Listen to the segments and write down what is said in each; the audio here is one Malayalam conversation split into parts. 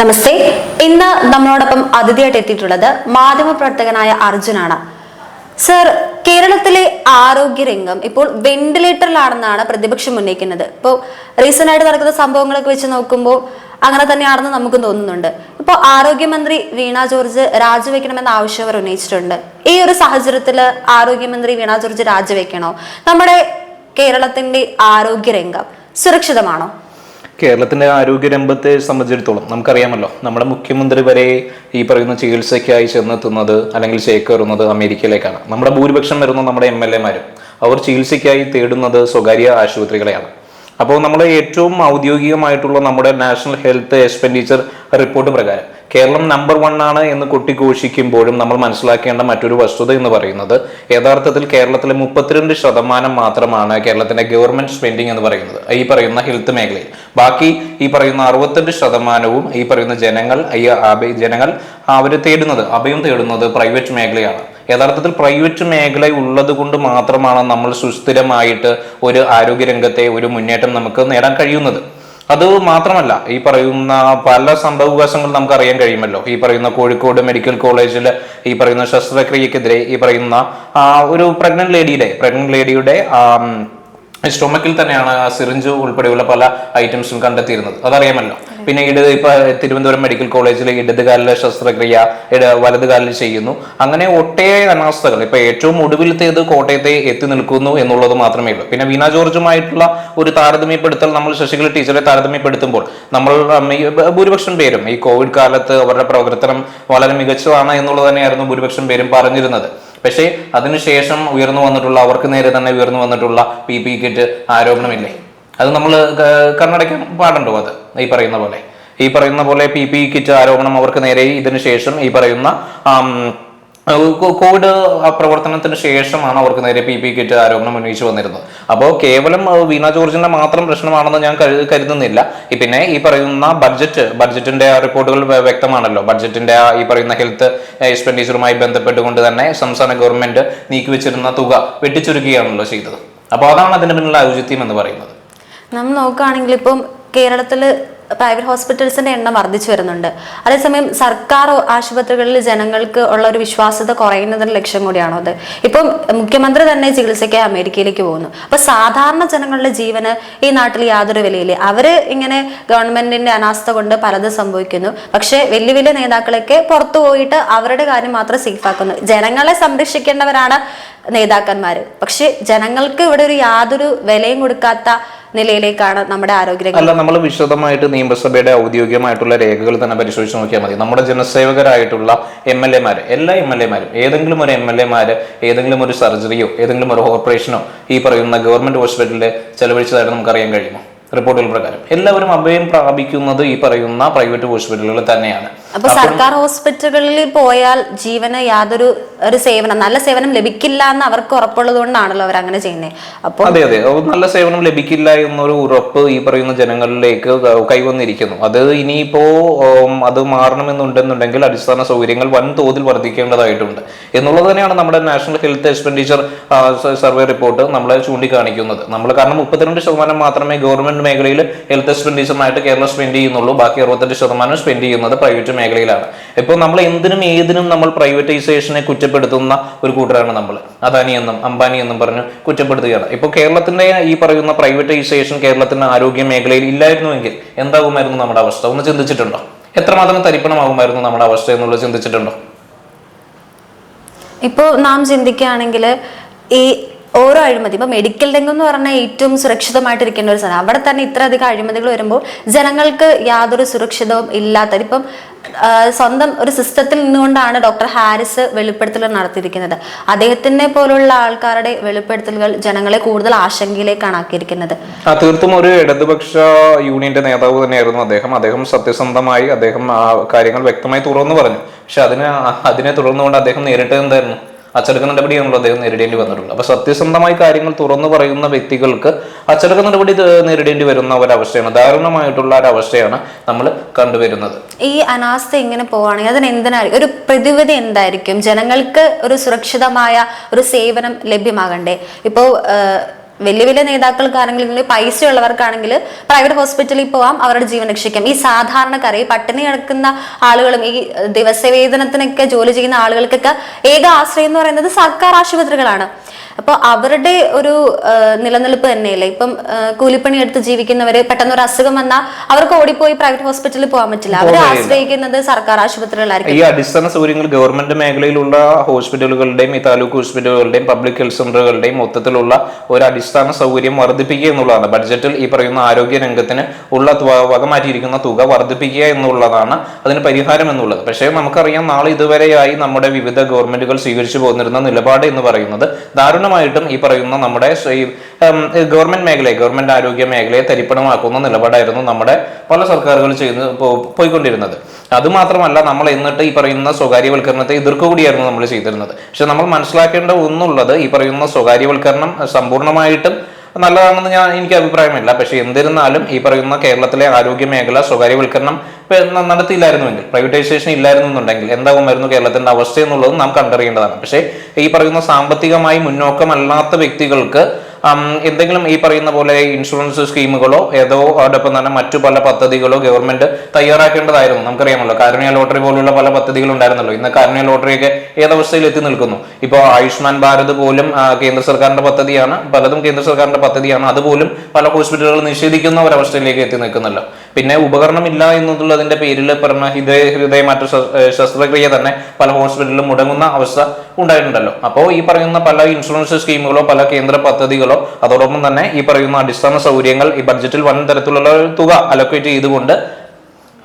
നമസ്തേ. ഇന്ന് നമ്മളോടൊപ്പം അതിഥിയായിട്ട് എത്തിയിട്ടുള്ളത് മാധ്യമപ്രവർത്തകനായ അർജുനാണ്. സർ കേരളത്തിലെ ആരോഗ്യരംഗം ഇപ്പോൾ വെന്റിലേറ്ററിലാണെന്നാണ് പ്രതിപക്ഷം ഉന്നയിക്കുന്നത്. ഇപ്പോൾ റീസെന്റ് ആയിട്ട് നടക്കുന്ന സംഭവങ്ങളൊക്കെ വെച്ച് നോക്കുമ്പോൾ അങ്ങനെ തന്നെയാണെന്ന് നമുക്ക് തോന്നുന്നുണ്ട്. ഇപ്പോൾ ആരോഗ്യമന്ത്രി വീണ ജോർജ് രാജിവെക്കണമെന്ന ആവശ്യം അവർ ഉന്നയിച്ചിട്ടുണ്ട്. ഈ ഒരു സാഹചര്യത്തിൽ ആരോഗ്യമന്ത്രി വീണ ജോർജ് രാജിവെക്കണോ? നമ്മുടെ കേരളത്തിന്റെ ആരോഗ്യരംഗം സുരക്ഷിതമാണോ? കേരളത്തിന്റെ ആരോഗ്യ രംഗത്തെ സംബന്ധിച്ചിടത്തോളം നമുക്കറിയാമല്ലോ നമ്മുടെ മുഖ്യമന്ത്രി വരെ ഈ പറയുന്ന ചികിത്സയ്ക്കായി ചെന്നെത്തുന്നത് അല്ലെങ്കിൽ ചേക്കേറുന്നത് അമേരിക്കയിലേക്കാണ്. നമ്മുടെ ഭൂരിപക്ഷം വരുന്ന നമ്മുടെ എം എൽ എമാരും അവർ ചികിത്സയ്ക്കായി തേടുന്നത് സ്വകാര്യ ആശുപത്രികളെയാണ്. അപ്പോൾ നമ്മുടെ ഏറ്റവും ഔദ്യോഗികമായിട്ടുള്ള നമ്മുടെ നാഷണൽ ഹെൽത്ത് എക്സ്പെൻഡിച്ചർ റിപ്പോർട്ട് പ്രകാരം കേരളം നമ്പർ വൺ ആണ് എന്ന് കൊട്ടിഘോഷിക്കുമ്പോഴും നമ്മൾ മനസ്സിലാക്കേണ്ട മറ്റൊരു വസ്തുത എന്ന് പറയുന്നത് യഥാർത്ഥത്തിൽ കേരളത്തിലെ മുപ്പത്തിരണ്ട് ശതമാനം മാത്രമാണ് കേരളത്തിന്റെ ഗവൺമെന്റ് സ്പെൻഡിങ് എന്ന് പറയുന്നത്. ഈ പറയുന്ന ഹെൽത്ത് മേഖലയിൽ. ബാക്കി ഈ പറയുന്ന അറുപത്തെട്ട് ശതമാനവും ഈ പറയുന്ന ജനങ്ങൾ ജനങ്ങൾ അവർ തേടുന്നത് അഭയം തേടുന്നത് പ്രൈവറ്റ് മേഖലയാണ്. യഥാർത്ഥത്തിൽ പ്രൈവറ്റ് മേഖല ഉള്ളത് കൊണ്ട് മാത്രമാണ് നമ്മൾ സുസ്ഥിരമായിട്ട് ഒരു ആരോഗ്യരംഗത്തെ ഒരു മുന്നേറ്റം നമുക്ക് നേടാൻ കഴിയുന്നത്. അത് മാത്രമല്ല ഈ പറയുന്ന പല സംഭവവികാസങ്ങൾ നമുക്ക് അറിയാൻ കഴിയുമല്ലോ. ഈ പറയുന്ന കോഴിക്കോട് മെഡിക്കൽ കോളേജിൽ ഈ പറയുന്ന ശസ്ത്രക്രിയക്കെതിരെ ഈ പറയുന്ന ഒരു പ്രഗ്നന്റ് ലേഡിയുടെ പ്രഗ്നന്റ് ലേഡിയുടെ സ്റ്റൊമക്കിൽ തന്നെയാണ് ആ സിറിഞ്ച് ഉൾപ്പെടെയുള്ള പല ഐറ്റംസും കണ്ടെത്തിയിരുന്നത്. അതറിയാമല്ലോ. പിന്നെ ഇടത് ഇപ്പൊ തിരുവനന്തപുരം മെഡിക്കൽ കോളേജിൽ ഇടതുകാലിലെ ശസ്ത്രക്രിയ വലത് കാലിൽ ചെയ്യുന്നു. അങ്ങനെ ഒട്ടേറെ അനാസ്ഥകൾ. ഇപ്പൊ ഏറ്റവും ഒടുവിലത്തേത് കോട്ടയത്തെ എത്തി നിൽക്കുന്നു എന്നുള്ളത് മാത്രമേ ഉള്ളൂ. പിന്നെ വീണ ജോർജുമായിട്ടുള്ള ഒരു താരതമ്യപ്പെടുത്തൽ നമ്മൾ ശശികല ടീച്ചറെ താരതമ്യപ്പെടുത്തുമ്പോൾ നമ്മൾ ഭൂരിപക്ഷം പേരും ഈ കോവിഡ് കാലത്ത് അവരുടെ പ്രവർത്തനം വളരെ മികച്ചതാണ് എന്നുള്ളത് തന്നെയായിരുന്നു ഭൂരിപക്ഷം പേരും പറഞ്ഞിരുന്നത്. പക്ഷേ അതിനുശേഷം ഉയർന്നു വന്നിട്ടുള്ള അവർക്ക് നേരെ തന്നെ ഉയർന്നു വന്നിട്ടുള്ള പി പി കിറ്റ് ആരോപണമില്ലേ? അത് നമ്മൾ കർണാടക പാടുണ്ടോ അത്? ഈ പറയുന്ന പോലെ. ഈ പറയുന്ന പോലെ പി പി കിറ്റ് ആരോപണം അവർക്ക് നേരെ ഇതിനുശേഷം ഈ പറയുന്ന കോവിഡ് പ്രവർത്തനത്തിന് ശേഷമാണ് അവർക്ക് നേരെ പി പി കിറ്റ് ആരോപണം ഉന്നയിച്ചു വന്നിരുന്നത്. അപ്പോൾ കേവലം വീണ ജോർജിന്റെ മാത്രം പ്രശ്നമാണെന്ന് ഞാൻ കരുതുന്നില്ല. പിന്നെ ഈ പറയുന്ന ബഡ്ജറ്റ് ബഡ്ജറ്റിന്റെ റിപ്പോർട്ടുകൾ വ്യക്തമാണല്ലോ. ബഡ്ജറ്റിന്റെ ഈ പറയുന്ന ഹെൽത്ത് എക്സ്പെൻഡിച്ചറുമായി ബന്ധപ്പെട്ടുകൊണ്ട് തന്നെ സംസ്ഥാന ഗവൺമെന്റ് നീക്കിവെച്ചിരുന്ന തുക വെട്ടിച്ചുരുക്കുകയാണല്ലോ ചെയ്തത്. അപ്പോൾ അതാണ് അതിന്റെ പിന്നിലുള്ള ഔചിത്യം എന്ന് പറയുന്നത്. നമ്മൾ നോക്കുകയാണെങ്കിൽ ഇപ്പം കേരളത്തിൽ പ്രൈവറ്റ് ഹോസ്പിറ്റൽസിന്റെ എണ്ണം വർദ്ധിച്ചു വരുന്നുണ്ട്. അതേസമയം സർക്കാർ ആശുപത്രികളിൽ ജനങ്ങൾക്ക് ഉള്ള ഒരു വിശ്വാസ്യത കുറയുന്നതിന് ലക്ഷ്യം കൂടിയാണോ അത്? ഇപ്പം മുഖ്യമന്ത്രി തന്നെ ചികിത്സയ്ക്ക് അമേരിക്കയിലേക്ക് പോകുന്നു. അപ്പൊ സാധാരണ ജനങ്ങളുടെ ജീവന് ഈ നാട്ടിൽ യാതൊരു വിലയില്ല. അവർ ഇങ്ങനെ ഗവൺമെന്റിന്റെ അനാസ്ഥ കൊണ്ട് പലതും സംഭവിക്കുന്നു. പക്ഷെ വലിയ വലിയ നേതാക്കളൊക്കെ പുറത്തു പോയിട്ട് അവരുടെ കാര്യം മാത്രം സേഫാക്കുന്നു. ജനങ്ങളെ സംരക്ഷിക്കേണ്ടവരാണ് നേതാക്കന്മാര്. പക്ഷെ ജനങ്ങൾക്ക് ഇവിടെ ഒരു യാതൊരു വിലയും കൊടുക്കാത്ത നിലയിലേക്കാണ് നമ്മുടെ ആരോഗ്യ അല്ല നമ്മൾ വിശദമായിട്ട് നിയമസഭയുടെ ഔദ്യോഗികമായിട്ടുള്ള രേഖകൾ തന്നെ പരിശോധിച്ച് നോക്കിയാൽ മതി. നമ്മുടെ ജനസേവകരായിട്ടുള്ള എം എൽ എമാര് എല്ലാ എം എൽ എമാരും ഏതെങ്കിലും ഒരു എം എൽ എമാര് ഏതെങ്കിലും ഒരു സർജറിയോ ഏതെങ്കിലും ഒരു ഓപ്പറേഷനോ ഈ പറയുന്ന ഗവൺമെന്റ് ഹോസ്പിറ്റലിൽ ചെലവഴിച്ചതായിട്ട് നമുക്ക് അറിയാൻ കഴിയുമോ? റിപ്പോർട്ടുകൾ പ്രകാരം. എല്ലാവരും അഭയം പ്രാപിക്കുന്നത് ഈ പറയുന്ന പ്രൈവറ്റ് ഹോസ്പിറ്റലുകൾ തന്നെയാണ്. അപ്പൊ സർക്കാർ ഹോസ്പിറ്റലുകളിൽ പോയാൽ ജീവന് യാതൊരു ഒരു സേവനം നല്ല സേവനം ലഭിക്കില്ല എന്ന് അവർക്ക് ഉറപ്പുള്ളത് കൊണ്ടാണല്ലോ അവർ അങ്ങനെ ചെയ്യുന്നത് അപ്പൊ അതെ അതെ. നല്ല സേവനം ലഭിക്കില്ല എന്നൊരു ഉറപ്പ് ഈ പറയുന്ന ജനങ്ങളിലേക്ക് കൈവന്നിരിക്കുന്നു. അത് ഇനിയിപ്പോ അത് മാറണമെന്നുണ്ടെന്നുണ്ടെങ്കിൽ അടിസ്ഥാന സൗകര്യങ്ങൾ വൻതോതിൽ വർദ്ധിക്കേണ്ടതായിട്ടുണ്ട്. എന്നുള്ളത് തന്നെയാണ് നമ്മുടെ national health expenditure survey report നമ്മളെ ചൂണ്ടിക്കാണിക്കുന്നത്. നമ്മൾ കാരണം മുപ്പത്തിരണ്ട് ശതമാനം മാത്രമേ ഗവൺമെന്റ് മേഖലയിൽ ഹെൽത്ത് എക്സ്പെൻഡിച്ചറിനായിട്ട് കേരളം സ്പെൻഡ് ചെയ്യുന്നുള്ളൂ. ബാക്കി അറുപത്തെട്ട് ശതമാനം സ്പെൻഡ് ചെയ്യുന്നത് പ്രൈവറ്റ് മേഖലയിലാണ്. ഇപ്പോൾ നമ്മൾ എന്തിനും ഏതിനും നമ്മൾ പ്രൈവറ്റൈസേഷനെ കുറ്റപ്പെടുത്തുന്ന ഒരു കൂട്ടരാണ് നമ്മൾ അദാനി എന്നും അംബാനി എന്നും പറഞ്ഞ് കുറ്റപ്പെടുത്തുകയാണ്. ഇപ്പോൾ കേരളത്തിന്റെ ഈ പറയുന്ന പ്രൈവറ്റൈസേഷൻ കേരളത്തിന്റെ ആരോഗ്യ മേഖലയിൽ ഇല്ലായിരുന്നുവെങ്കിൽ എന്താകുമായിരുന്നു നമ്മുടെ അവസ്ഥ? ഒന്ന് ചിന്തിച്ചിട്ടുണ്ടോ? എത്രമാത്രം തരിപ്പണമാകുമായിരുന്നു നമ്മുടെ അവസ്ഥ എന്നുള്ളത് ചിന്തിച്ചിട്ടുണ്ടോ? ഇപ്പോൾ നാം ചിന്തിക്കുകയാണെങ്കിൽ ഈ ഓരോ അഴിമതി. ഇപ്പൊ മെഡിക്കൽ രംഗം എന്ന് പറഞ്ഞാൽ ഏറ്റവും സുരക്ഷിതമായിട്ടിരിക്കേണ്ട ഒരു സ്ഥലം അവിടെ തന്നെ ഇത്ര അധികം അഴിമതികൾ വരുമ്പോൾ ജനങ്ങൾക്ക് യാതൊരു സുരക്ഷിതവും ഇല്ലാത്ത ഇപ്പം സ്വന്തം ഒരു സിസ്റ്റത്തിൽ നിന്നുകൊണ്ടാണ് ഡോക്ടർ ഹാരിസ് വെളിപ്പെടുത്തലുകൾ നടത്തിയിരിക്കുന്നത്. അദ്ദേഹത്തിനെ പോലുള്ള ആൾക്കാരുടെ വെളിപ്പെടുത്തലുകൾ ജനങ്ങളെ കൂടുതൽ ആശങ്കയിലേക്കാണ് ആക്കിയിരിക്കുന്നത്. തീർത്തും ഒരു ഇടതുപക്ഷ യൂണിയന്റെ നേതാവ് തന്നെയായിരുന്നു അദ്ദേഹം. അദ്ദേഹം സത്യസന്ധമായി അദ്ദേഹം ആ കാര്യങ്ങൾ വ്യക്തമായി തുറന്നു പറഞ്ഞു. പക്ഷെ അതിനെ അതിനെ തുടർന്നുകൊണ്ട് അദ്ദേഹം നേരിട്ട് എന്തായിരുന്നു? അച്ചടക്ക നടപടിയാണല്ലോ അദ്ദേഹം നേരിടേണ്ടി വന്നിട്ടുള്ളത് അപ്പൊ സത്യസന്ധമായി കാര്യങ്ങൾ തുറന്നു പറയുന്ന വ്യക്തികൾക്ക് അച്ചടക്ക നടപടി നേരിടേണ്ടി വരുന്ന ഒരവസ്ഥയാണ്. ദാരുണമായിട്ടുള്ള ഒരവസ്ഥയാണ് നമ്മൾ കണ്ടുവരുന്നത്. ഈ അനാസ്ഥ ഇങ്ങനെ പോവുകയാണെങ്കിൽ അതിന് എന്തിനായിരിക്കും ഒരു പ്രതിവിധി എന്തായിരിക്കും? ജനങ്ങൾക്ക് ഒരു സുരക്ഷിതമായ ഒരു സേവനം ലഭ്യമാകണ്ടേ? ഇപ്പോൾ വലിയ വലിയ നേതാക്കൾക്കാണെങ്കിൽ പൈസ ഉള്ളവർക്കാണെങ്കിൽ പ്രൈവറ്റ് ഹോസ്പിറ്റലിൽ പോവാം അവരുടെ ജീവൻ രക്ഷിക്കാം. ഈ സാധാരണക്കാരെ ഈ പട്ടിണി കിടക്കുന്ന ആളുകളും ഈ ദിവസവേതനത്തിനൊക്കെ ജോലി ചെയ്യുന്ന ആളുകൾക്കൊക്കെ ഏക ആശ്രയം എന്ന് പറയുന്നത് സർക്കാർ ആശുപത്രികളാണ്. അപ്പോൾ അവരുടെ ഒരു നിലനിൽപ്പ് തന്നെയല്ലേ? ഇപ്പം കൂലിപ്പണി എടുത്ത് ജീവിക്കുന്നവര് പെട്ടെന്ന് ഒരു അസുഖം വന്നാൽ അവർക്ക് ഓടിപ്പോയി പ്രൈവറ്റ് ഹോസ്പിറ്റലിൽ പോകാൻ പറ്റില്ല. അവരെ ആശ്രയിക്കുന്നത് സർക്കാർ ആശുപത്രികളായിരിക്കും. ഈ അടിസ്ഥാന സൗകര്യങ്ങൾ ഗവൺമെന്റ് മേഖലയിലുള്ള ഹോസ്പിറ്റലുകളുടെയും ഈ താലൂക്ക് ഹോസ്പിറ്റലുകളുടെയും പബ്ലിക് ഹെൽത്ത് സെന്ററുകളുടെയും മൊത്തത്തിലുള്ള ഒരു അടിസ്ഥാന സൗകര്യം വർദ്ധിപ്പിക്കുക എന്നുള്ളതാണ്. ബഡ്ജറ്റിൽ ഈ പറയുന്ന ആരോഗ്യ രംഗത്തിന് ഉള്ള വക മാറ്റിയിരിക്കുന്ന തുക വർദ്ധിപ്പിക്കുക എന്നുള്ളതാണ് അതിന് പരിഹാരം എന്നുള്ളത്. പക്ഷേ നമുക്കറിയാം നാളെ ഇതുവരെയായി നമ്മുടെ വിവിധ ഗവൺമെന്റുകൾ സ്വീകരിച്ചു പോന്നിരുന്ന നിലപാട് എന്ന് പറയുന്നത് ദാരുണമായിട്ടും ഈ പറയുന്ന നമ്മുടെ ഗവൺമെന്റ് മേഖലയെ ഗവൺമെന്റ് ആരോഗ്യ മേഖലയെ തരിപ്പണമാക്കുന്ന നിലപാടായിരുന്നു നമ്മുടെ പല സർക്കാരുകൾ ചെയ്ത് പോയിക്കൊണ്ടിരുന്നത്. അതുമാത്രമല്ല നമ്മൾ എന്നിട്ട് ഈ പറയുന്ന സ്വകാര്യവൽക്കരണത്തെ എതിർക്കുകൂടിയായിരുന്നു നമ്മൾ ചെയ്തിരുന്നത്. പക്ഷെ നമ്മൾ മനസ്സിലാക്കേണ്ട ഒന്നുള്ളത് ഈ പറയുന്ന സ്വകാര്യവൽക്കരണം സമ്പൂർണമായിട്ടും നല്ലതാണെന്ന് ഞാൻ എനിക്ക് അഭിപ്രായമില്ല. പക്ഷേ എന്നിരുന്നാലും ഈ പറയുന്ന കേരളത്തിലെ ആരോഗ്യ മേഖല സ്വകാര്യവൽക്കരണം നടത്തിയില്ലായിരുന്നുവെങ്കിൽ പ്രൈവറ്റൈസേഷൻ ഇല്ലായിരുന്നു എന്നുണ്ടെങ്കിൽ എന്താകുമായിരുന്നു കേരളത്തിന്റെ അവസ്ഥ എന്നുള്ളത് നാം കണ്ടറിയേണ്ടതാണ്. പക്ഷേ ഈ പറയുന്ന സാമ്പത്തികമായി മുന്നോക്കമല്ലാത്ത വ്യക്തികൾക്ക് എന്തെങ്കിലും ഈ പറയുന്ന പോലെ ഇൻഷുറൻസ് സ്കീമുകളോ ഏതോ അതോടൊപ്പം തന്നെ മറ്റു പല പദ്ധതികളോ ഗവൺമെന്റ് തയ്യാറാക്കേണ്ടതായിരുന്നു. നമുക്കറിയാമല്ലോ കാരുണ്യ ലോട്ടറി പോലുള്ള പല പദ്ധതികൾ ഉണ്ടായിരുന്നല്ലോ. ഇന്ന് കാരുണ്യ ലോട്ടറിയൊക്കെ ഏതവസ്ഥയിൽ എത്തി നിൽക്കുന്നു? ഇപ്പോൾ ആയുഷ്മാൻ ഭാരത് പോലും കേന്ദ്ര സർക്കാരിന്റെ പദ്ധതിയാണ് പലതും കേന്ദ്ര സർക്കാരിന്റെ പദ്ധതിയാണ്. അതുപോലും പല ഹോസ്പിറ്റലുകൾ നിഷേധിക്കുന്ന ഒരവസ്ഥയിലേക്ക് എത്തി നിൽക്കുന്നല്ലോ. പിന്നെ ഉപകരണമില്ല എന്നുള്ളതിന്റെ പേരിൽ പറഞ്ഞ ഹൃദയ ഹൃദയമാറ്റ ശസ്ത്രക്രിയ തന്നെ പല ഹോസ്പിറ്റലിലും മുടങ്ങുന്ന അവസ്ഥ ഉണ്ടായിട്ടുണ്ടല്ലോ. അപ്പോൾ ഈ പറയുന്ന പല ഇൻഷുറൻസ് സ്കീമുകളോ പല കേന്ദ്ര പദ്ധതികളോ അതോടൊപ്പം തന്നെ ഈ പറയുന്ന അടിസ്ഥാന സൗകര്യങ്ങൾ ഈ ബഡ്ജറ്റിൽ വൻ തരത്തിലുള്ള തുക അലോക്കേറ്റ് ചെയ്തുകൊണ്ട്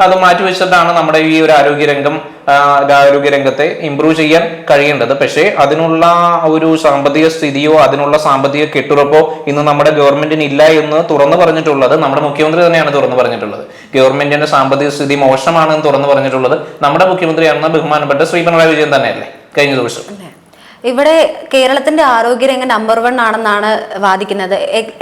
അത് മാറ്റിവെച്ചിട്ടാണ് നമ്മുടെ ഈ ഒരു ആരോഗ്യരംഗം ആരോഗ്യ ആരോഗ്യരംഗത്തെ ഇമ്പ്രൂവ് ചെയ്യാൻ കഴിയേണ്ടത്. പക്ഷേ അതിനുള്ള ഒരു സാമ്പത്തിക സ്ഥിതിയോ അതിനുള്ള സാമ്പത്തിക കെട്ടുറപ്പോ ഇന്ന് നമ്മുടെ ഗവൺമെന്റിന് ഇല്ല എന്ന് തുറന്നു പറഞ്ഞിട്ടുള്ളത് നമ്മുടെ മുഖ്യമന്ത്രി തന്നെയാണ് തുറന്നു പറഞ്ഞിട്ടുള്ളത്. ഗവൺമെന്റിന്റെ സാമ്പത്തിക സ്ഥിതി മോശമാണെന്ന് തുറന്നു പറഞ്ഞിട്ടുള്ളത് നമ്മുടെ മുഖ്യമന്ത്രിയാണെന്ന് ബഹുമാനപ്പെട്ട ശ്രീ പിണറായി വിജയൻ തന്നെയല്ലേ? കഴിഞ്ഞ ദിവസം. ഇവിടെ കേരളത്തിന്റെ ആരോഗ്യരംഗം നമ്പർ വൺ ആണെന്നാണ് വാദിക്കുന്നത്.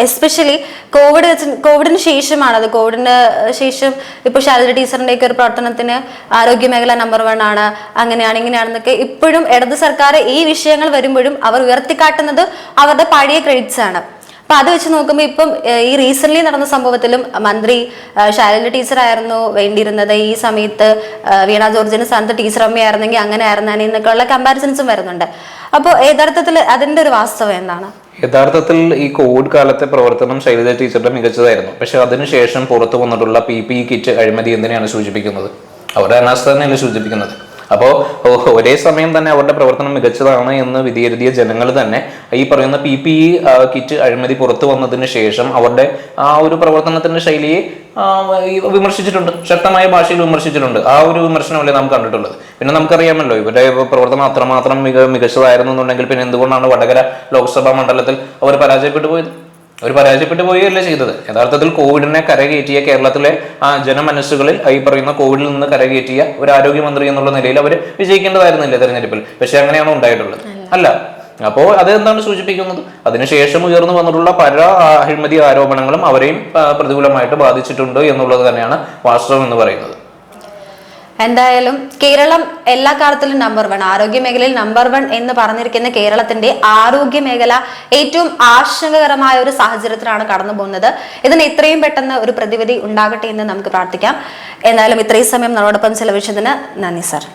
എസ്പെഷ്യലി കോവിഡ് കോവിഡിന് ശേഷമാണ് അത് കോവിഡിന് ശേഷം ഇപ്പോൾ ശാരദ ടീച്ചറിന്റെ ഒക്കെ ഒരു പ്രവർത്തനത്തിന് ആരോഗ്യ മേഖല നമ്പർ വൺ ആണ്. അങ്ങനെയാണ് ഇങ്ങനെയാണെന്നൊക്കെ ഇപ്പോഴും ഇടത് സർക്കാർ ഈ വിഷയങ്ങൾ വരുമ്പോഴും അവർ ഉയർത്തിക്കാട്ടുന്നത് അവരുടെ പഴയ ക്രെഡിറ്റ്സ് ആണ്. അപ്പൊ അത് വെച്ച് നോക്കുമ്പോൾ ഇപ്പം ഈ റീസെന്റ് നടന്ന സംഭവത്തിലും മന്ത്രി ശൈലജ ടീച്ചർ ആയിരുന്നു വേണ്ടിയിരുന്നത്. ഈ സമയത്ത് വീണ ജോർജിന് സ്ഥാനത്ത് ടീച്ചർ അമ്മയായിരുന്നെങ്കിൽ അങ്ങനെ ആയിരുന്നാണ് എന്നൊക്കെയുള്ള കമ്പാരിസൺസും വരുന്നുണ്ട്. അപ്പോൾ യഥാർത്ഥത്തിൽ അതിന്റെ ഒരു വാസ്തവം എന്താണ്? യഥാർത്ഥത്തിൽ ഈ കോവിഡ് കാലത്തെ പ്രവർത്തനം ശൈലജ ടീച്ചറുടെ മികച്ചതായിരുന്നു. പക്ഷെ അതിനുശേഷം പുറത്തു വന്നിട്ടുള്ള പി പി കിറ്റ് അഴിമതി എന്തിനാണ് സൂചിപ്പിക്കുന്നത്? അവരുടെ അനാസ്ഥ തന്നെയല്ലേ സൂചിപ്പിക്കുന്നത്? അപ്പോൾ ഒരേ സമയം തന്നെ അവരുടെ പ്രവർത്തനം മികച്ചതാണ് എന്ന് വിധിയെഴുതിയ ജനങ്ങൾ തന്നെ ഈ പറയുന്ന പി പി ഇ കിറ്റ് അഴിമതി പുറത്തു വന്നതിന് ശേഷം അവരുടെ ആ ഒരു പ്രവർത്തനത്തിന്റെ ശൈലിയെ വിമർശിച്ചിട്ടുണ്ട്. ശക്തമായ ഭാഷയിൽ വിമർശിച്ചിട്ടുണ്ട്. ആ ഒരു വിമർശനമല്ലേ നാം കണ്ടിട്ടുള്ളത്. പിന്നെ നമുക്കറിയാമല്ലോ ഇവരുടെ പ്രവർത്തനം അത്രമാത്രം മിക മികച്ചതായിരുന്നു എന്നുണ്ടെങ്കിൽ പിന്നെ എന്തുകൊണ്ടാണ് വടകര ലോക്സഭാ മണ്ഡലത്തിൽ അവർ പരാജയപ്പെട്ടു പോയത്? അവർ പരാജയപ്പെട്ടു പോവുകയല്ലേ ചെയ്തത്. യഥാർത്ഥത്തിൽ കോവിഡിനെ കരകയറ്റിയ കേരളത്തിലെ ആ ജനമനസ്സുകളിൽ ഈ പറയുന്ന കോവിഡിൽ നിന്ന് കരകയറ്റിയ ഒരു ആരോഗ്യമന്ത്രി എന്നുള്ള നിലയിൽ അവർ വിജയിക്കേണ്ടതായിരുന്നില്ല തെരഞ്ഞെടുപ്പിൽ? പക്ഷെ അങ്ങനെയാണോ ഉണ്ടായിട്ടുള്ളത്. അല്ല. അപ്പോൾ അത് എന്താണ് സൂചിപ്പിക്കുന്നത്? അതിനുശേഷം ഉയർന്നു വന്നിട്ടുള്ള പല അഴിമതി ആരോപണങ്ങളും അവരെയും പ്രതികൂലമായിട്ട് ബാധിച്ചിട്ടുണ്ട് എന്നുള്ളത് തന്നെയാണ് വാസ്തവം എന്ന് പറയുന്നത്. എന്തായാലും കേരളം എല്ലാ കാലത്തിലും നമ്പർ വൺ ആരോഗ്യ മേഖലയിൽ നമ്പർ വൺ എന്ന് പറഞ്ഞിരിക്കുന്ന കേരളത്തിന്റെ ആരോഗ്യ മേഖല ഏറ്റവും ആശങ്കകരമായ ഒരു സാഹചര്യത്തിലാണ് കടന്നു പോകുന്നത്. ഇതിന് എത്രയും പെട്ടെന്ന് ഒരു പ്രതിവിധി ഉണ്ടാകട്ടെ എന്ന് നമുക്ക് പ്രാർത്ഥിക്കാം. എന്തായാലും ഇത്രയും സമയം നമ്മളോടൊപ്പം ചെലവഴിച്ചതിന് നന്ദി സർ